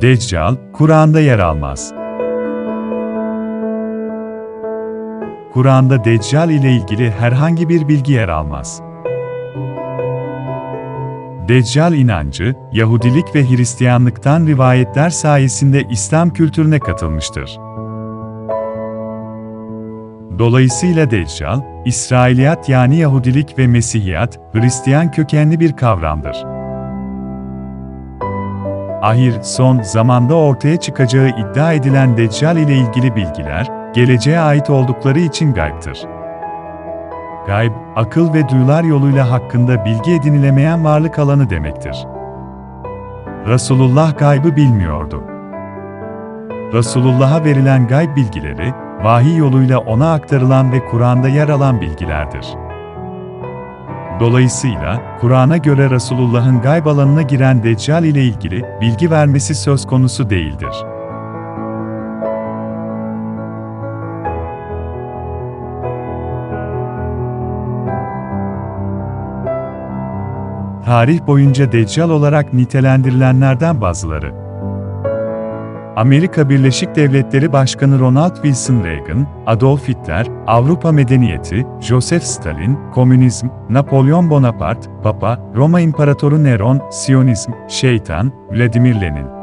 Deccal, Kur'an'da yer almaz. Kur'an'da Deccal ile ilgili herhangi bir bilgi yer almaz. Deccal inancı, Yahudilik ve Hristiyanlıktan rivayetler sayesinde İslam kültürüne katılmıştır. Dolayısıyla Deccal, İsrailiyat yani Yahudilik ve Mesihiyat, Hristiyan kökenli bir kavramdır. Ahir, son zamanda ortaya çıkacağı iddia edilen Deccal ile ilgili bilgiler, geleceğe ait oldukları için gaybdır. Gayb, akıl ve duyular yoluyla hakkında bilgi edinilemeyen varlık alanı demektir. Resulullah gaybı bilmiyordu. Resulullah'a verilen gayb bilgileri, vahiy yoluyla ona aktarılan ve Kur'an'da yer alan bilgilerdir. Dolayısıyla, Kur'an'a göre Resulullah'ın gayb alanına giren Deccal ile ilgili bilgi vermesi söz konusu değildir. Tarih boyunca Deccal olarak nitelendirilenlerden bazıları. Amerika Birleşik Devletleri Başkanı Ronald Wilson Reagan, Adolf Hitler, Avrupa medeniyeti, Joseph Stalin, komünizm, Napolyon Bonaparte, Papa, Roma İmparatoru Neron, Siyonizm, şeytan, Vladimir Lenin.